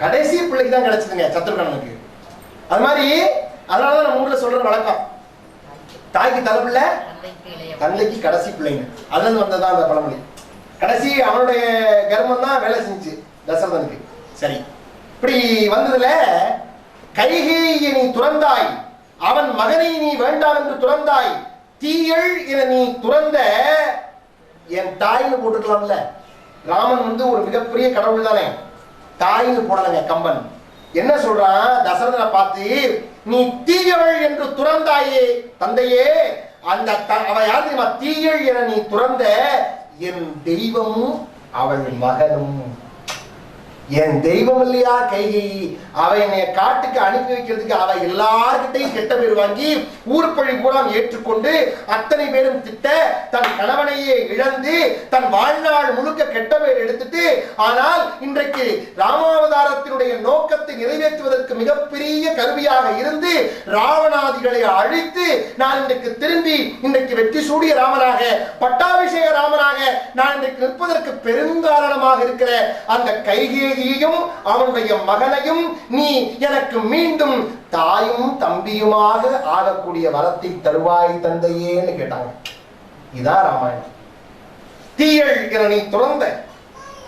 கடைசி பிள்ளைக்கு தான் கிடைச்சதுங்க சத்ருகனனுக்கு அது மாதிரி அதனால தான் நம்ம ஊர்ல சொல்ற வழக்கம். தாய்க்கு தலைப்புல தந்தைக்கு கடைசி பிள்ளைங்க. அதுல இருந்து வந்ததுதான் அந்த பழமொழி. கடைசி அவனுடைய கர்மம் தான் வேலை செஞ்சு தசரதனுக்கு. சரி. இப்படி வந்ததுல கைகேயை நீ துறந்தாய் அவன் மகனை நீ வேண்டாம் என்று துறந்தாய் தீயள் என நீ துறந்த என் தாய்னு போட்டுக்கலாம்ல. ராமன் வந்து ஒரு மிகப்பெரிய கடவுள் தானே தாய்னு போடலங்க கம்பன். என்ன சொல்றான்? தசரதனை பார்த்து நீ தீயவள் என்று துறந்தாயே தந்தையே அந்த த- அவ யார் தெரியுமா? தீயள் என நீ துறந்த என் தெய்வமும் அவள் மகனும். என் தெய்வம் இல்லையா கைகை அவ என்னை காட்டுக்கு அனுப்பி வைக்கிறதுக்கு அவ எல்லார்கிட்டையும் கெட்ட பேர் வாங்கி ஊர்ப்பழி பூரா ஏற்றுக்கொண்டு அத்தனை பேரும் திட்ட தன் கணவனையே இழந்து தன் வாழ்நாள் முழுக்க கெட்ட பேர் எடுத்துட்டு ஆனால் இன்றைக்கு ராமாவதாரத்தினுடைய நோக்கத்தை நிறைவேற்றுவதற்கு மிகப்பெரிய கருவியாக இருந்து ராவணாதிகளை அழித்து நான் இன்றைக்கு திரும்பி இன்றைக்கு வெற்றி சூடிய ராமனாக பட்டாபிஷேக ராமனாக நான் இன்றைக்கு நிற்பதற்கு பெருங்காரணமாக இருக்கிற அந்த கைகேயியையும் அவனுடைய மகனையும் நீ எனக்கு மீண்டும் தாயும் தம்பியுமாக ஆகக்கூடிய வரத்தை தருவாய் தந்தையேன்னு கேட்டாங்க. இதான் ராமாயணம். தீயல் என துறந்த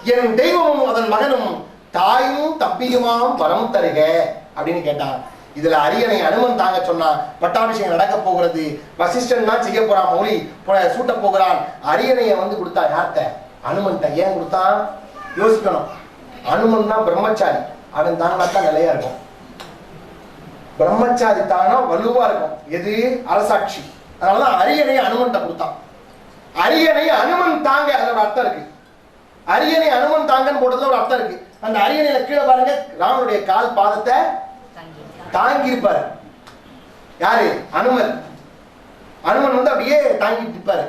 என் தெய்வமும் அதன் மகனும் தாயும் தம்பியுமாம் வரம் தருக அப்படின்னு கேட்டான் இதுல அரியணை அனுமன் தாங்க சொன்னா பட்டாபிஷேகம் நடக்க போகிறது வசிஷ்டன் தான் செய்ய போறான் மௌலி போ- சூட்ட போகிறான். அரியணையை வந்து கொடுத்தா யார்த்த அனுமன்ட்ட ஏன் கொடுத்தான்? யோசிக்கணும். அனுமன் தான் பிரம்மச்சாரி. அவன் தாங்கினா தான் நிலையா இருக்கும். பிரம்மச்சாரி தானா வலுவா இருக்கும். எது? அரசாட்சி. அதனாலதான் அரியணை அனுமன்ட்ட கொடுத்தான். அரியணை அனுமன் தாங்க அதோட அர்த்தம் இருக்கு. அரியணை அனுமன் தாங்கன்னு போட்டதுல ஒரு அர்த்தம் இருக்கு. அந்த அரியணையில கீழே பாருங்க ராமனுடைய கால் பாதத்தை தாங்கி இருப்பாரு யாரு? அனுமன். அனுமன் வந்து அப்படியே தாங்கிட்டு இருப்பாரு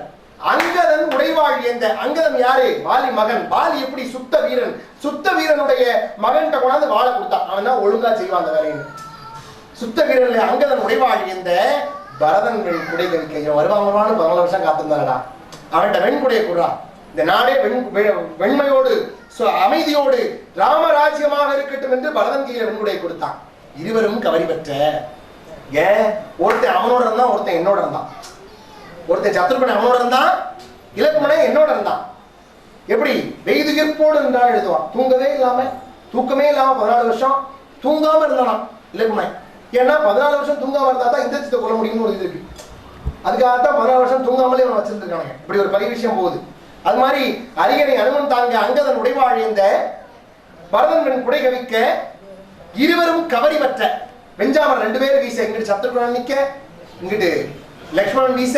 அங்கதன் உடைவாள் எந்த? அங்கதன் யாரு? வாலி மகன். வாலி எப்படி சுத்த வீரன்? சுத்த வீரனுடைய மகன்கிட்ட கொண்டாந்து வாழை கொடுத்தான் அவன் தான் ஒழுங்கா செய்வான் அந்த வேலைன்னு சுத்த வீரன்ல அங்கதன் உடைவாள் எந்த? பரதன் குடை கழிக்க இவன் வருவான் வருவான்னு பதினாலு வருஷம் காத்திருந்தாடா அவன்கிட்ட வெண்குடைய கூடா இந்த நாடே வெண் வெ- வெண்மையோடு அமைதியோடு ராமராஜ்யமாக இருக்கட்டும் என்று பரதன் கையில வெண்குடையை கொடுத்தான். இருவரும் கவரி பெற்ற. ஏன்? ஒருத்தன் அவனோட இருந்தான் ஒருத்தன் என்னோட இருந்தான். ஒருத்தன் சத்ருகன் அவனோட இருந்தான் இலக்குமனை என்னோட இருந்தான். எப்படி? வெய்துகிற்போடு என்றால் எழுதுவான். தூங்கவே இல்லாம தூக்கமே இல்லாம பதினாலு வருஷம் தூங்காம இருந்தானா இலக்குமனை ஏன்னா பதினாலு வருஷம் தூங்காம இருந்தா தான் இந்திரத்தை கொள்ள முடியும்னு ஒரு இது இருக்கு. அதுக்காகத்தான் பதினாலு வருஷம் தூங்காமலே அவன் வச்சிருந்துருக்கானுங்க. இப்படி ஒரு பெரிய விஷயம் போகுது. அது மாதிரி அரியணை அனுமன் தாங்க அங்கதன் உடைவாழ் இந்த பரதன் குடை கவிக்க இருவரும் கவரி பெற்ற வெஞ்சாமர் ரெண்டு பேரும் வீச இங்கிட்டு சத்ருகுணன் நிக்க இங்கிட்டு லக்ஷ்மணன் வீச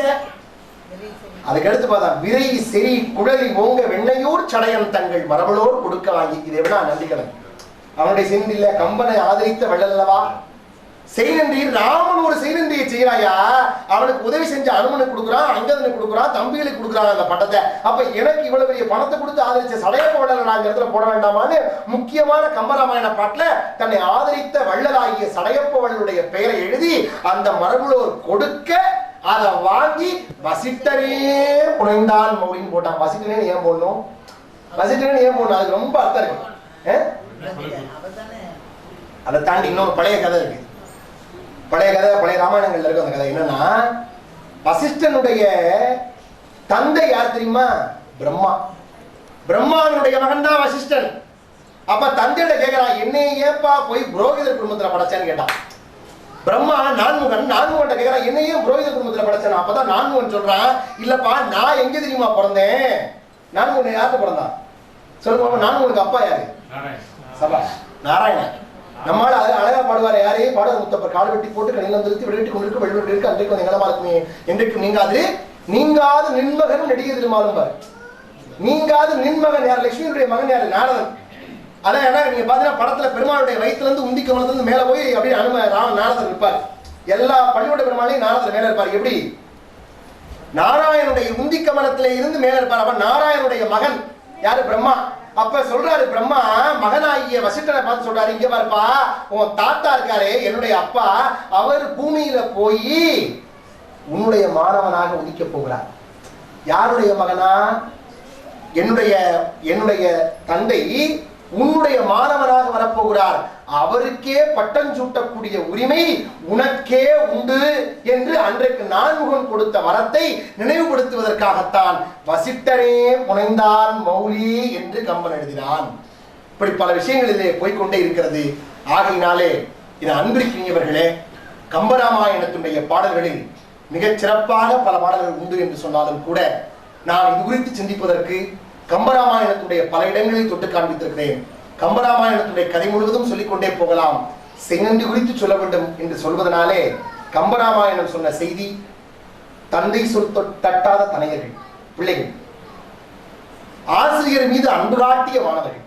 அதுக்கு அடுத்து பார்த்தா விரை செறி குழலி ஓங்க வெண்ணையூர் சடையன் தங்கள் மரபலோர் கொடுக்க வாங்கி இது எவ்வளோ நம்பிக்கலை அவனுடைய செந்தில கம்பனை ஆதரித்த வெள்ளல்லவா? செய்நன்றியில் ராமன் ஒரு செய்நன்றியை செய்யறாயா அவனுக்கு உதவி செஞ்ச அனுமனுக்கு கொடுக்குறான் அங்கதனுக்கு கொடுக்குறான் தம்பிகளுக்கு கொடுக்குறான் அந்த பட்டத்தை. அப்ப எனக்கு இவ்வளவு பெரிய பணத்தை கொடுத்து ஆதரிச்ச சடையப்ப வள்ளலாங்க இடத்துல போட வேண்டாமான்னு முக்கியமான கம்பராமாயண பாட்டுல தன்னை ஆதரித்த வள்ளலாகிய சடையப்பவள்ளனுடைய பெயரை எழுதி அந்த மரபுலோர் கொடுக்க அதை வாங்கி வசிட்டரே புனைந்தான் மௌலின்னு போட்டான். வசிட்டரேன்னு ஏன் போடணும்? வசிட்டரேன்னு ஏன் போடணும்? அதுக்கு ரொம்ப அர்த்தம் இருக்கு. அதை தாண்டி இன்னொரு பழைய கதை இருக்கு. பழைய கதை பழைய ராமாயணங்கள்ல இருக்கு அந்த கதை. என்னன்னா வசிஷ்டனுடைய தந்தை யார் தெரியுமா? பிரம்மா. பிரம்மாவினுடைய மகன் தான் வசிஷ்டன். அப்ப தந்தையிட கேட்கிறான் என்னை ஏப்பா போய் புரோகிதர் குடும்பத்துல படைச்சேன்னு கேட்டான். பிரம்மா நான்முகன் நான்முகன் கேட்கிறான் என்னையும் புரோகிதர் குடும்பத்துல படைச்சேன்? அப்பதான் நான்முகன் சொல்றான் இல்லப்பா நான் எங்க தெரியுமா பிறந்தேன்? நான்முகன் யார்கிட்ட பிறந்தான்? சொல்லுங்க நான்முகனுக்கு அப்பா யாரு? சபா நாராயணன். நம்மால அது அழகா பாடுவார் யாரே? பாடுவார் முத்தப்பர். கால் வெட்டி போட்டு கணில நிறுத்தி விளையாட்டி கொண்டிருக்கு வெளிவிட்டு இருக்கு. அன்றைக்கு வந்து எங்களமா இருக்குமே என்றைக்கும் நீங்காது. நீங்காது நின்மகன் நடிகை திருமாலும் பாரு. நீங்காது நின்மகன் யார்? லட்சுமியுடைய மகன் யாரு? நாரதன். அதான் ஏன்னா நீங்க பாத்தீங்கன்னா படத்துல பெருமாளுடைய வயிற்றுல இருந்து உந்தி கமலத்துல இருந்து மேல போய் அப்படியே அனும நாரதர் இருப்பார் எல்லா பள்ளியோட பெருமாளையும் நாரதர் மேல இருப்பார். எப்படி? நாராயணுடைய உந்தி கமலத்திலே இருந்து மேல இருப்பார். அப்ப நாராயணுடைய மகன் யாரு? பிரம்மா. அப்ப சொல்றாரு பிரம்மா மகனாகிய வசிட்டனை பார்த்து சொல்றாரு. இங்க பாருப்பா உன் தாத்தா இருக்காரு என்னுடைய அப்பா அவர் பூமியில போய் உன்னுடைய மாணவனாக உதிக்க போகிறார். யாருடைய மகனா? என்னுடைய என்னுடைய தந்தை உன்னுடைய மாணவனாக வரப்போகிறார். அவருக்கே பட்டம் சூட்டக்கூடிய உரிமை உனக்கே உண்டு என்று அன்றைக்கு நான்முகன் கொடுத்த வரத்தை நினைவுபடுத்துவதற்காகத்தான் வசிட்டரே முனைந்தான் மௌலி என்று கம்பன் எழுதினான். இப்படி பல விஷயங்கள் போய்கொண்டே போய்க்கொண்டே இருக்கிறது. ஆகையினாலே இது அன்பிற்கினியவர்களே கம்பராமாயணத்தினுடைய பாடல்களில் மிகச் சிறப்பாக பல பாடல்கள் உண்டு என்று சொன்னாலும் கூட நான் இது குறித்து சிந்திப்பதற்கு கம்பராமாயணத்துடைய பல இடங்களில் தொட்டு காண்பித்திருக்கிறேன். கம்பராமாயணத்துடைய கதை முழுவதும் சொல்லிக்கொண்டே போகலாம். செங்கன்று குறித்து சொல்ல வேண்டும் என்று சொல்வதனாலே கம்பராமாயணம் சொன்ன செய்தி தந்தை சொல் தொட்- தட்டாத தனையர்கள் பிள்ளைகள். ஆசிரியர் மீது அன்பு காட்டிய மாணவர்கள்.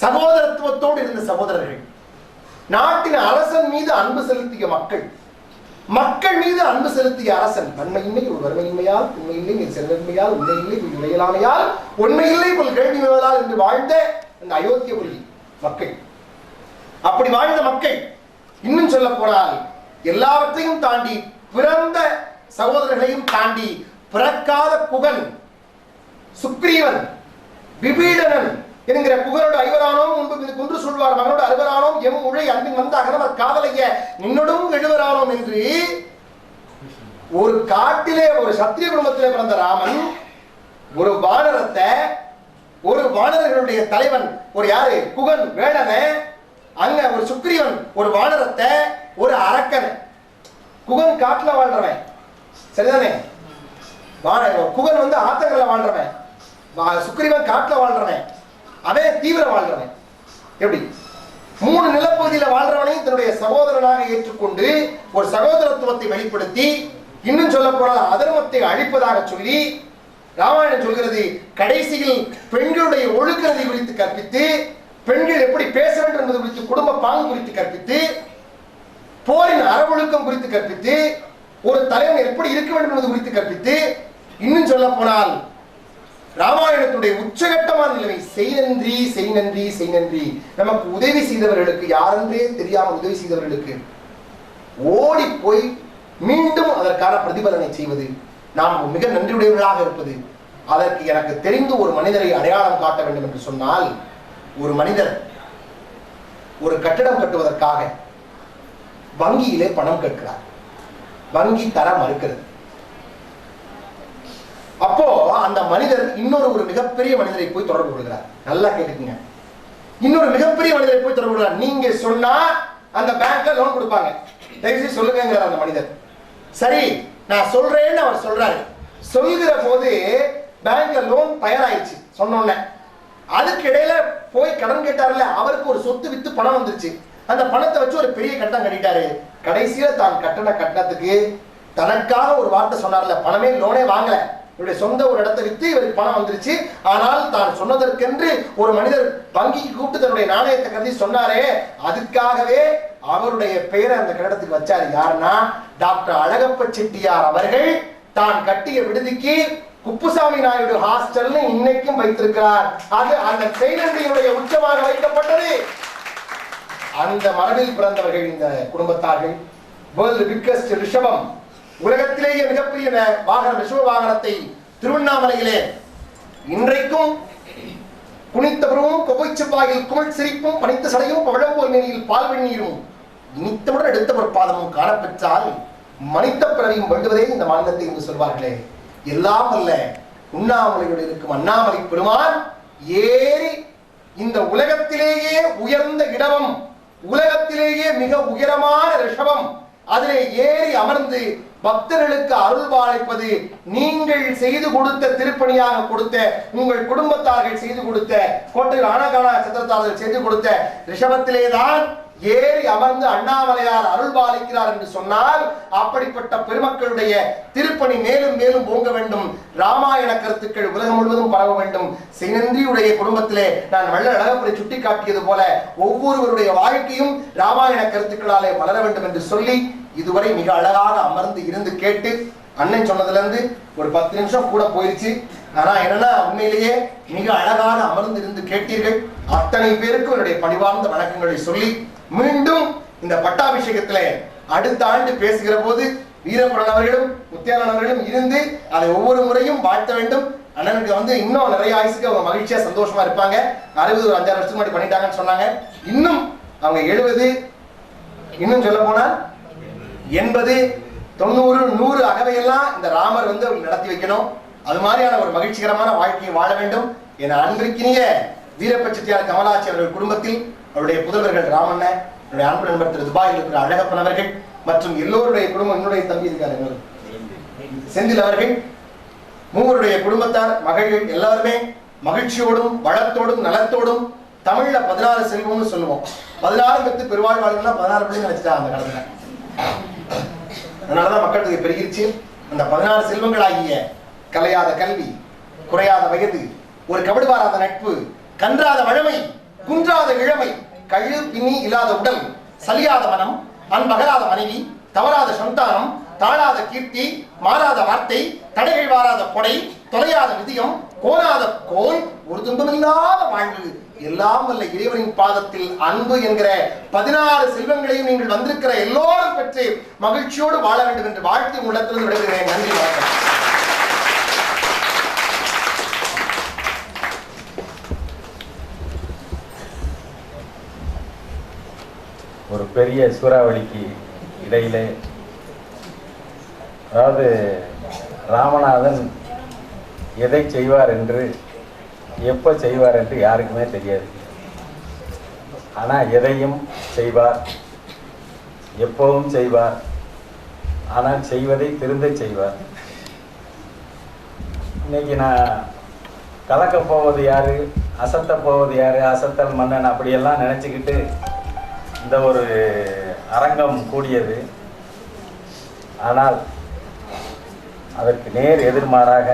சகோதரத்துவத்தோடு இருந்த சகோதரர்கள். நாட்டின் அரசன் மீது அன்பு செலுத்திய மக்கள். மக்கள் மீது அன்பு செலுத்திய அரசன் நன்மையின்மை ஒரு வறுமையின்மையால் உண்மையில்லை நீ செல்வன்மையால் உண்மையில்லை நீ உரையலாமையால் உண்மையில்லை உங்கள் கேள்வி மேலால் என்று வாழ்ந்த அந்த அயோத்திய அயோத்தியபுரி மக்கள். அப்படி வாழ்ந்த மக்கள் இன்னும் சொல்ல போனால் எல்லாவற்றையும் தாண்டி பிறந்த சகோதரர்களையும் தாண்டி பிறக்காத குகன் சுக்ரீவன் விபீடனன் என்கிற புகழோடு ஐவரானோ முன்பு இது குன்று சொல்வார் எம் உழை அன்பின் வந்த அகனவர் காதலைய நின்னோடும் எழுவரானோம் என்று ஒரு காட்டிலே ஒரு சத்திரிய குடும்பத்திலே பிறந்த ராமன் ஒரு வானரத்தை ஒரு வானரர்களுடைய தலைவன் ஒரு யாரு? குகன் வேடனை அங்க ஒரு சுக்ரீவன் ஒரு வானரத்தை ஒரு அரக்கன். குகன் காட்டுல வாழ்றவன். சரிதானே? குகன் வந்து ஆத்தங்கள்ல வாழ்றவன். வா- சுக்ரீவன் காட்டுல வாழ்றவன். அவன் தீவிர வாழ்றவன். எப்படி? மூணு நிலப்பகுதியில் வாழ்றவனையும் தன்னுடைய சகோதரனாக ஏற்றுக்கொண்டு ஒரு சகோதரத்துவத்தை வெளிப்படுத்தி இன்னும் சொல்ல போனால் அதர்மத்தை அழிப்பதாக சொல்லி ராமாயணம் சொல்கிறது கடைசியில் பெண்களுடைய ஒழுக்கத்தை குறித்து கற்பித்து பெண்கள் எப்படி பேச வேண்டும் என்பது குறித்து குடும்ப பாங்கு குறித்து கற்பித்து போரின் அறவொழுக்கம் குறித்து கற்பித்து ஒரு தலைவன் எப்படி இருக்க வேண்டும் என்பது குறித்து கற்பித்து இன்னும் சொல்ல போனால் ராமாயணத்துடைய உச்சகட்டமான நிலைமை. செய் நன்றி செய் நன்றி செய் நன்றி. நமக்கு உதவி செய்தவர்களுக்கு யாரென்றே தெரியாமல் உதவி செய்தவர்களுக்கு ஓடி போய் மீண்டும் அதற்கான பிரதிபலனை செய்வது. நாம் மிக நன்றியுடையவர்களாக இருப்பது. அதற்கு எனக்கு தெரிந்து ஒரு மனிதரை அடையாளம் காட்ட வேண்டும் என்று சொன்னால் ஒரு மனிதர் ஒரு கட்டிடம் கட்டுவதற்காக வங்கியிலே பணம் கேட்கிறார். வங்கி தர மறுக்கிறது. அப்போ அந்த மனிதர் இன்னொரு ஒரு மிகப்பெரிய மனிதரை போய் தொடர்பு கொள்கிறார். நல்லா கேட்டுக்குங்க. இன்னொரு மிகப்பெரிய மனிதரை போய் தொடர்பு கொள்கிறார். நீங்க சொன்னா அந்த பேங்க்ல லோன் கொடுப்பாங்க. தயவுசெய்து சொல்லுங்கிறார் அந்த மனிதர். சரி நான் சொல்றேன்னு அவர் சொல்றாரு. சொல்கிற போது பேங்க்ல லோன் தயாராயிடுச்சு சொன்ன அதுக்கு இடையில போய் கடன் கேட்டார்ல அவருக்கு ஒரு சொத்து வித்து பணம் வந்துருச்சு. அந்த பணத்தை வச்சு ஒரு பெரிய கட்டம் கட்டிட்டாரு. கடைசியில தான் கட்டின கட்டணத்துக்கு தனக்காக ஒரு வார்த்தை சொன்னார்ல பணமே லோனே வாங்கல. இவருடைய சொந்த ஒரு இடத்தை வித்து இவருக்கு பணம் வந்துருச்சு. ஆனால் தான் சொன்னதற்கென்று ஒரு மனிதர் வங்கிக்கு கூப்பிட்டு தன்னுடைய நாணயத்தை கருதி சொன்னாரே அதுக்காகவே அவருடைய பெயரை அந்த கட்டடத்துக்கு வச்சாரு. யாருன்னா டாக்டர் அழகப்ப செட்டியார் அவர்கள் தான் கட்டிய விடுதிக்கு குப்புசாமி நாயுடு ஹாஸ்டல்னு இன்னைக்கும் வைத்திருக்கிறார். அது அந்த செயலண்டியுடைய உச்சமாக வைக்கப்பட்டது. அந்த மரபில் பிறந்தவர்கள் இந்த குடும்பத்தார்கள். வேர்ல்டு பிக்கஸ்ட் ரிஷபம் உலகத்திலேயே மிகப்பெரிய வாகன வாகனம் ரிஷப வாகனத்தை திருவண்ணாமலையிலே இன்றைக்கும் குனித்தவரும் கொகை செவ்வாயில் குமிழ் சிரிப்பும் பனித்த சடையும் பவழம்போல் நெறியில் பால் வெந்நீரும் இனித்தவுடன் எடுத்த பாதமும் காணப்பெற்றால் மனித பிறவியும் வேண்டுவதே இந்த மாநிலத்தை என்று சொல்வார்களே. எல்லாம் அல்ல உண்ணாமலையோடு இருக்கும் அண்ணாமலை பெருமான் ஏறி இந்த உலகத்திலேயே உயர்ந்த இடமும் உலகத்திலேயே மிக உயரமான ரிஷபம் அதிலே ஏறி அமர்ந்து பக்தர்களுக்கு அருள் பாலிப்பது நீங்கள் செய்து கொடுத்த திருப்பணியாக கொடுத்த உங்கள் குடும்பத்தார்கள் செய்து கொடுத்த கோட்டையில் ஆனகான சத்திரத்தார்கள் செய்து கொடுத்த ரிஷபத்திலேதான் ஏறி அமர்ந்து அண்ணாமலையார் அருள் பாலிக்கிறார் என்று சொன்னால் அப்படிப்பட்ட பெருமக்களுடைய திருப்பணி மேலும் மேலும் போங்க வேண்டும். ராமாயண கருத்துக்கள் உலகம் முழுவதும் பரவ வேண்டும். சினந்தியுடைய குடும்பத்திலே நான் வள்ள அழகப்படி சுட்டி காட்டியது போல ஒவ்வொருவருடைய வாழ்க்கையும் ராமாயண கருத்துக்களாலே வளர வேண்டும் என்று சொல்லி இதுவரை மிக அழகாக அமர்ந்து இருந்து கேட்டு அண்ணன் சொன்னதுல இருந்து ஒரு பத்து நிமிஷம் கூட போயிருச்சு. ஆனா என்னன்னா உண்மையிலேயே மிக அழகாக அமர்ந்து இருந்து கேட்டீர்கள். அத்தனை பேருக்கும் என்னுடைய பணிவார்ந்த வணக்கங்களை சொல்லி மீண்டும் இந்த பட்டாபிஷேகத்துல அடுத்த ஆண்டு பேசுகிற போது வீரபுரன் அவர்களும் முத்தியானன் அவர்களும் இருந்து அதை ஒவ்வொரு முறையும் வாழ்த்த வேண்டும். அண்ணனுக்கு வந்து இன்னும் நிறைய ஆயுசுக்கு அவங்க மகிழ்ச்சியா சந்தோஷமா இருப்பாங்க. அறுபது ஒரு அஞ்சாறு வருஷத்துக்கு முன்னாடி பண்ணிட்டாங்கன்னு சொன்னாங்க. இன்னும் அவங்க எழுபது இன்னும் சொல்ல போனா எண்பது தொண்ணூறு நூறு அகவையெல்லாம் இந்த ராமர் வந்து அவங்க நடத்தி வைக்கணும். அது மாதிரியான ஒரு மகிழ்ச்சிகரமான வாழ்க்கையை வாழ வேண்டும். என அன்றைக்கினிய வீரப்ப செட்டியார் கமலாட்சி அவர்கள் குடும்பத்தில் அவருடைய புதல்வர்கள் ராமண்ண என்னுடைய அன்பு நண்பர் திரு துபாயில் இருக்கிற அழகப்பன் அவர்கள் மற்றும் எல்லோருடைய குடும்பம் என்னுடைய தம்பி இருக்காரு செந்தில் அவர்கள் மூவருடைய குடும்பத்தார் மகள்கள் எல்லாருமே மகிழ்ச்சியோடும் வளத்தோடும் நலத்தோடும் தமிழ்ல பதினாறு செல்வம்னு சொல்லுவோம். பதினாறு பத்து பெருவாழ் வாழ்க்கை பதினாறு பிள்ளைங்க நினைச்சிட்டாங்க அந்த காலத்துல. அதனாலதான் மக்கள் தொகை பெருகிருச்சு. அந்த பதினாறு செல்வங்களாகிய கலையாத கல்வி குறையாத வயது ஒரு கபடுவாராத நட்பு கன்றாத வழமை குன்றாத இளமை கழு பின்னி இல்லாத உடல் சலியாத மனம் அன்பகலாத மனைவி தவறாத சந்தானம் தாழாத கீர்த்தி மாறாத வார்த்தை தடைகள் வாராத கொடை தொலையாத விதியம் கோணாத கோல் ஒரு துன்பமில்லாத வாழ்வு. எல்லாம் வல்ல இறைவனின் பாதத்தில் அன்பு என்கிற பதினாறு செல்வங்களையும் நீங்கள் வந்திருக்கிற எல்லோரும் பெற்று மகிழ்ச்சியோடு வாழ வேண்டும் என்று வாழ்த்து உள்ளத்திலிருந்து விடைபெறுகிறேன். நன்றி வணக்கம் ஒரு பெரிய சூறாவளிக்கு இடையிலே. அதாவது ராமநாதன் எதை செய்வார் என்று எப்போ செய்வார் என்று யாருக்குமே தெரியாது. ஆனால் எதையும் செய்வார் எப்பவும் செய்வார் ஆனால் செய்வதை திருந்த செய்வார். இன்னைக்கு நான் கலக்கப் போவது யார் அசத்தப் போவது யார் அசத்தல் மன்னன் அப்படியெல்லாம் நினச்சிக்கிட்டு இந்த ஒரு அரங்கம் கூடியது. ஆனால் அதற்கு நேர் எதிர்மாறாக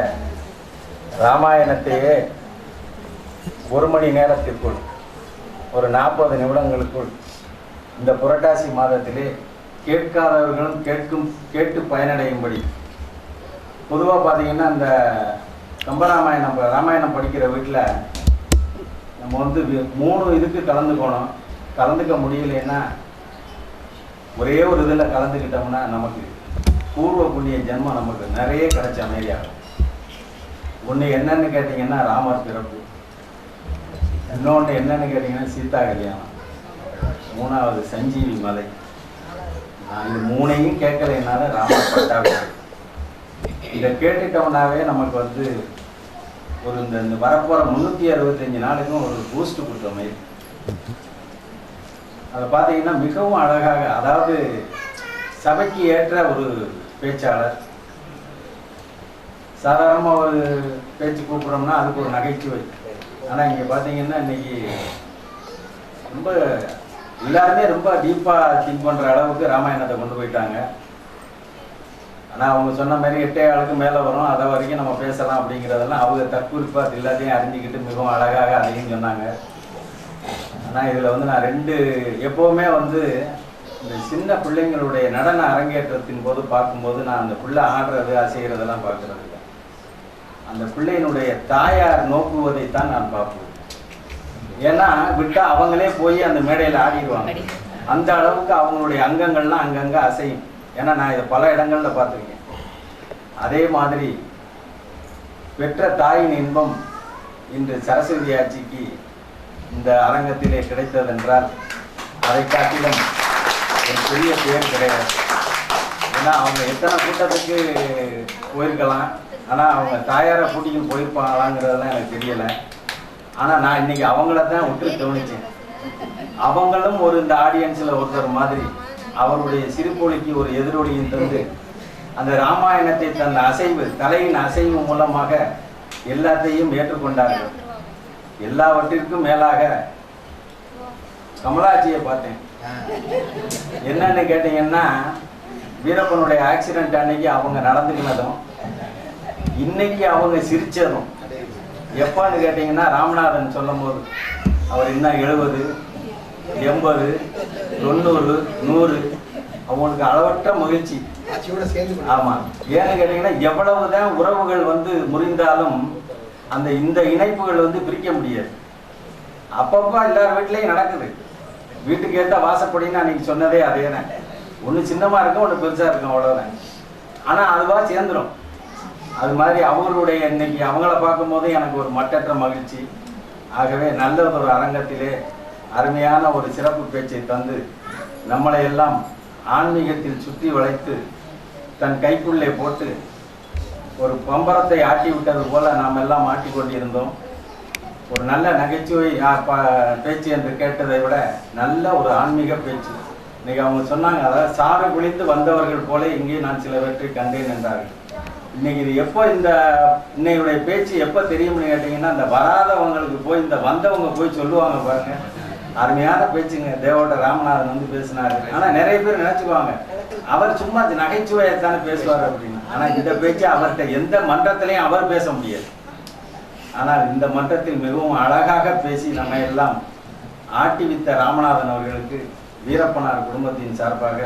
ராமாயணத்தையே ஒரு மணி நேரத்திற்குள் ஒரு நாற்பது நிமிடங்களுக்குள் இந்த புரட்டாசி மாதத்திலே கேட்காதவர்களும் கேட்கும் கேட்டு பயனடையும்படி. பொதுவாக பார்த்தீங்கன்னா இந்த கம்பராமாயணம் ராமாயணம் படிக்கிற வீட்டில் நம்ம வந்து மூணு இதுக்கு கலந்துக்கணும். கலந்துக்க முடியலைன்னா ஒரே ஒரு இதில் கலந்துக்கிட்டோம்னா நமக்கு பூர்வ புண்ணிய ஜென்மம் நமக்கு நிறைய கிடைச்ச அமைதியாகும் ஒன்று என்னன்னு கேட்டிங்கன்னா ராமர் பிறப்பு. இன்னொன்று என்னன்னு கேட்டிங்கன்னா சீதா கல்யாணம். மூணாவது சஞ்சீவி மலை. நான் இது மூணையும் கேட்கலைனால ராமர் பட்டாபிஷேகம் இதை கேட்டுட்டோம்னாவே நமக்கு வந்து ஒரு இந்த இந்த வரப்போகிற முந்நூற்றி அறுபத்தஞ்சு நாளுக்கும் ஒரு பூஸ்ட் கொடுத்த மாதிரி. அதை பார்த்தீங்கன்னா மிகவும் அழகாக அதாவது சபைக்கு ஏற்ற ஒரு பேச்சாளர். சாதாரணமாக ஒரு பேச்சு கூப்பிட்றோம்னா அதுக்கு ஒரு நகைச்சுவை. ஆனால் இங்கே பார்த்தீங்கன்னா இன்னைக்கு ரொம்ப எல்லாருமே ரொம்ப டீப்பாக திங்க் பண்ணுற அளவுக்கு ராமாயணத்தை கொண்டு போயிட்டாங்க. ஆனால் அவங்க சொன்ன மாதிரி எட்டே ஆளுக்கு மேலே வரும் அதை வரைக்கும் நம்ம பேசலாம் அப்படிங்கிறதெல்லாம் அவங்க தற்குறிப்பாக அது எல்லாத்தையும் அறிஞ்சிக்கிட்டு மிகவும் அழகாக அதையும் சொன்னாங்க. ஆனால் இதில் வந்து நான் ரெண்டு எப்போவுமே வந்து இந்த சின்ன பிள்ளைங்களுடைய நடன அரங்கேற்றத்தின் போது பார்க்கும்போது நான் அந்த பிள்ளை ஆடுறது அசைகிறதெல்லாம் பார்க்கறது இல்லை அந்த பிள்ளையினுடைய தாயார் நோக்குவதை தான் நான் பார்ப்பேன். ஏன்னா விட்டா அவங்களே போய் அந்த மேடையில் ஆடிடுவாங்க. அந்த அளவுக்கு அவங்களுடைய அங்கங்கள்லாம் அங்கங்கே அசையும். ஏன்னா நான் இதை பல இடங்களில் பார்த்துருக்கேன். அதே மாதிரி பெற்ற தாயின் இன்பம் இன்று சரஸ்வதி ஆட்சிக்கு இந்த அரங்கத்திலே கிடைத்ததென்றால் அதை காட்டிலும் ஒரு பெரிய பேர் கிடையாது. ஏன்னா அவங்க எத்தனை கூட்டத்துக்கு போயிருக்கலாம் ஆனால் அவங்க தாயாரை கூட்டியும் போயிருப்பாங்களாங்கிறதெல்லாம் எனக்கு தெரியலை. ஆனால் நான் இன்னைக்கு அவங்கள தான் விட்டு கவனிச்சேன். அவங்களும் ஒரு இந்த ஆடியன்ஸில் ஒருத்தர் மாதிரி அவருடைய சிறுபொலிக்கு ஒரு எதிரொலியும் தந்து அந்த ராமாயணத்தை தந்த அசைவு தலையின் அசைவு மூலமாக எல்லாத்தையும் ஏற்றுக்கொண்டார்கள். எல்லாவற்றிற்கும் மேலாக கமலாட்சியை பார்த்தேன். என்னன்னு கேட்டீங்கன்னா வீரப்பனுடைய ஆக்சிடென்ட் அன்னைக்கு அவங்க நடந்துக்கினதும் இன்னைக்கு அவங்க சிரிச்சதும். எப்போன்னு கேட்டிங்கன்னா ராமநாதன் சொல்லும்போது அவர் இன்னும் எழுபது எண்பது தொண்ணூறு நூறு அவங்களுக்கு அளவற்ற மகிழ்ச்சி. ஆமா. ஏன்னு கேட்டீங்கன்னா எவ்வளவுதான் உறவுகள் வந்து முறிந்தாலும் அந்த இந்த இணைப்புகள் வந்து பிரிக்க முடியாது. அப்பப்போ எல்லார் வீட்லேயும் நடக்குது. வீட்டுக்கு ஏற்ற வாசப்படின்னு அன்னைக்கு சொன்னதே அதே தான் ஒன்று சின்னமாக இருக்கும் ஒன்று பெருசாக இருக்கும் அவ்வளோதான் ஆனால் அதுவாக சேர்ந்துடும் அது மாதிரி அவங்களுடைய இன்னைக்கு அவங்கள பார்க்கும்போது எனக்கு ஒரு மட்டற்ற மகிழ்ச்சி. ஆகவே நல்ல ஒரு அரங்கத்திலே அருமையான ஒரு சிறப்பு பேச்சை தந்து நம்மளை எல்லாம் ஆன்மீகத்தில் சுற்றி வளைத்து தன் கைக்குள்ளே போட்டு ஒரு பம்பரத்தை ஆட்டி விட்டது போல நாம் எல்லாம் ஆட்டிக் கொண்டிருந்தோம். ஒரு நல்ல நகைச்சுவை பேச்சு என்று கேட்டதை விட நல்ல ஒரு ஆன்மீக பேச்சு. இன்னைக்கு அவங்க சொன்னாங்க அதாவது சாறு குளித்து வந்தவர்கள் போல இங்கே நான் சிலவற்றை கண்டேன் என்றார்கள். இன்னைக்கு இது எப்போ இந்த இன்னையுடைய பேச்சு எப்போ தெரியும்னு கேட்டிங்கன்னா இந்த வராதவங்களுக்கு போய் இந்த வந்தவங்க போய் சொல்லுவாங்க பாருங்க. அருமையான பேச்சுங்க. தேவோட ராமநாதன் வந்து பேசினாரு. ஆனா நிறைய பேர் நினைச்சுக்குவாங்க. அவர் சும்மா நகைச்சுவையத்தானே பேசுவார் அப்படின்னு. ஆனா இந்த பேச்சு அவர்கிட்ட எந்த மன்றத்திலையும் அவர் பேச முடியாது. ஆனால் இந்த மன்றத்தில் மிகவும் அழகாக பேசி நம்ம எல்லாம் ஆட்டிவித்த ராமநாதன் அவர்களுக்கு வீரப்பனார் குடும்பத்தின் சார்பாக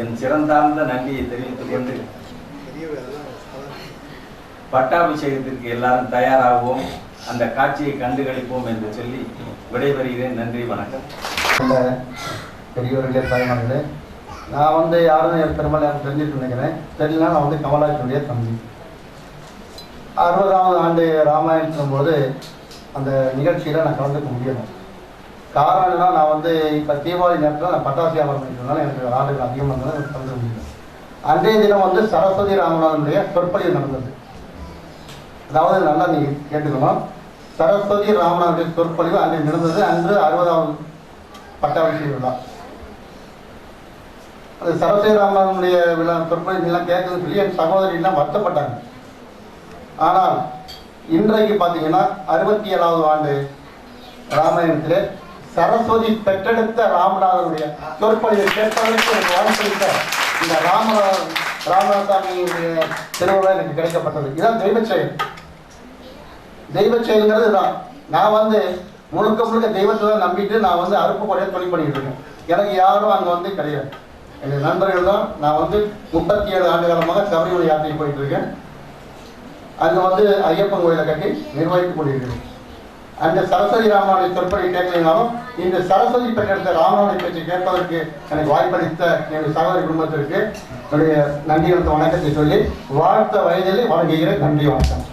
என் சிறந்தார்ந்த நன்றியை தெரிவித்துக் கொண்டு பட்டாபிஷேகத்திற்கு எல்லாரும் தயாராகுவோம். அந்த காட்சியை கண்டுகளிப்போம் என்று சொல்லி விடைபெறுகிறேன். நன்றி வணக்கம். பெரியவர்களே பயணங்களே நான் வந்து யாரும் என் பெருமாள் எனக்கு தெரிஞ்சுட்டு நினைக்கிறேன். தெரியலனா நான் வந்து கமலாட்சியுடைய தம்பி. அறுபதாவது ஆண்டு ராமாயணத்தின் போது அந்த நிகழ்ச்சியில் நான் கலந்துக்க முடியணும் காரணம் என்னன்னா நான் வந்து இப்போ தீபாவளி நேரத்தில் நான் பட்டாசு வியாபாரம் பண்ணிக்கிறதுனால எனக்கு ஆண்டுகள் அதிகமாக இருந்தது எனக்கு கலந்துக்க முடியல. அன்றைய தினம் வந்து சரஸ்வதி ராமநாதனுடைய சொற்பொழிவு நடந்தது. அதாவது நல்லா நீங்கள் கேட்டுக்கணும். சரஸ்வதி ராமநாதனுடைய சொற்பொழிவு அங்கே நடந்தது அன்று அறுபதாவது பட்டாபிஷேகம் தான். அந்த சரஸ்வதி ராமநாதனுடைய விழா சொற்பொழிவு எல்லாம் கேட்குதுன்னு சொல்லி என் சகோதரிலாம் வருத்தப்பட்டாங்க. ஆனால் இன்றைக்கு பார்த்தீங்கன்னா அறுபத்தி ஏழாவது ஆண்டு ராமாயணத்தில் சரஸ்வதி பெற்றெடுத்த ராமநாதனுடைய சொற்பொழிவை கேட்பதற்கு எனக்கு வாய்ப்பளித்த இந்த ராம ராமநாதசாமியுடைய திருவிழா எனக்கு கிடைக்கப்பட்டது. இதுதான் தெய்வ செயல். தெய்வ செயல்ங்கிறது தான் நான் வந்து முழுக்க முழுக்க தெய்வத்தை தான் நம்பிட்டு நான் வந்து அறுப்பு குறைய தொழில் பண்ணிட்டு இருக்கேன். எனக்கு யாரும் அங்கே வந்து கிடையாது. எங்கள் நண்பர்கள் தான் நான் வந்து முப்பத்தி ஏழு ஆண்டு காலமாக சபரிமலை யாத்திரை போயிட்டு இருக்கேன். அங்கே வந்து ஐயப்பன் கோயிலை கட்டி நிர்வகித்துக் கொண்டிருக்கிறேன். அந்த சரஸ்வதி ராமனுடைய சொற்படி கேட்கலைனாலும் இந்த சரஸ்வதி பெற்றெடுத்த ராமனுடைய பேச்சை கேட்பதற்கு எனக்கு வாய்ப்பளித்த எங்கள் சகோதரி குடும்பத்திற்கு என்னுடைய நன்றி வணக்கத்தை சொல்லி வாழ்த்த வயதில் வழங்குகிற நன்றி வணக்கம்.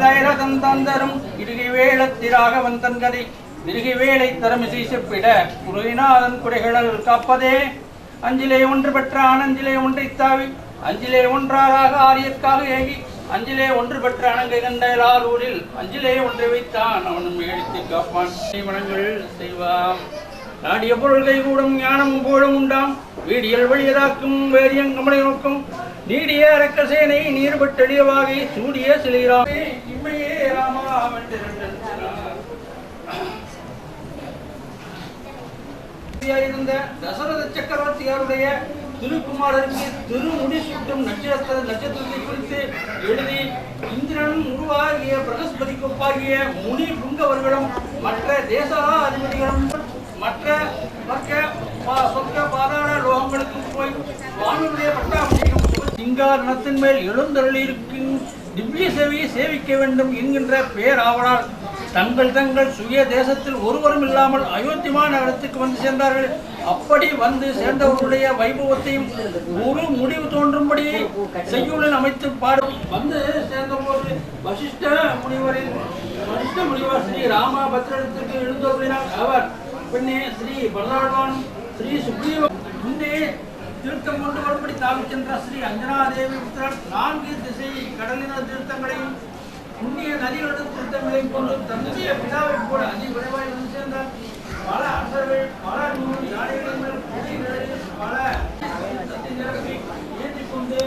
தருகை தந்தரும். இறுகி வேளத்திராக வந்தன் கதை திருகி வேலை தரமிசை செப்பிட முருகிநாதன் குடைகளல் காப்பதே. அஞ்சிலே ஒன்று பெற்ற ஆனஞ்சிலே ஒன்றை தாவி. அஞ்சிலே ஒன்றாராக ஆரியற்காக ஏகி. அஞ்சிலே ஒன்று பெற்ற அணங்கை கண்டலார் ஊரில் அஞ்சிலே ஒன்றை வைத்தான் அவனும் எடுத்து காப்பான். மனங்கள் செய்வான் நாடிய பொருள்கை கூடும் ஞானம் போலும் உண்டாம். வீடியல் வழியதாக்கும் வேரியங்கமலை நோக்கும். நீடிய அரக்கசேனை நீர்பட்டெளியவாகி சூடிய சிலைராமே இம்மையே ராமா இருந்த தசரத சக்கரவர்த்தியாருடைய திருக்குமாரருக்கு திருமுடி சுட்டும் நட்சத்திர நட்சத்திரத்தை குறித்து எழுதி இந்திரன் உருவாகிய பிரகஸ்பதிக்கு ஒப்பாகிய முனி புங்கவர்களும் மற்ற தேசா அதிபதிகளும் மற்ற பா- சொர்க்க பாதாள லோகங்களுக்கும் போய் வானுடைய பட்டாமணி சிங்காரணத்தின் மேல் எழுந்தருளியிருக்கும் திவ்ய சேவையை சேவிக்க வேண்டும் என்கின்ற பேராவலால் தங்கள் தங்கள் சுய தேசத்தில் ஒருவரும் இல்லாமல் அயோத்திமா நகரத்துக்கு வந்து சேர்ந்தார்கள். அப்படி வந்து சேர்ந்தவர்களுடைய வைபவத்தையும் ஒரு முடிவு தோன்றும்படி செய்யுளில் அமைத்து பாடும் வந்து சேர்ந்தபோது வசிஷ்ட முனிவரின் வசிஷ்ட முனிவர் ஸ்ரீ ராமபத்ரத்துக்கு எழுந்தோறினார் அவர் பின்னே ஸ்ரீ பல்லாழ்வான் ஸ்ரீ சுக்ரீவன் முன்னே திருத்தம் கொண்டு வரும்படி தாவி சென்ற ஸ்ரீ அஞ்சனாதேவி புத்திரன் நான்கு திசை கடலின திருத்தங்களையும் புண்ணிய நதிகளது திருத்தங்களையும் கொண்டு தன்னுடைய பிதாவை போல அதி விரைவாய் வந்து சேர்ந்தார். பல அரசர்கள் பல நூறு யானைகளின் மேல் பல தீர்த்தத்தை நிரப்பி ஏற்றிக் கொண்டு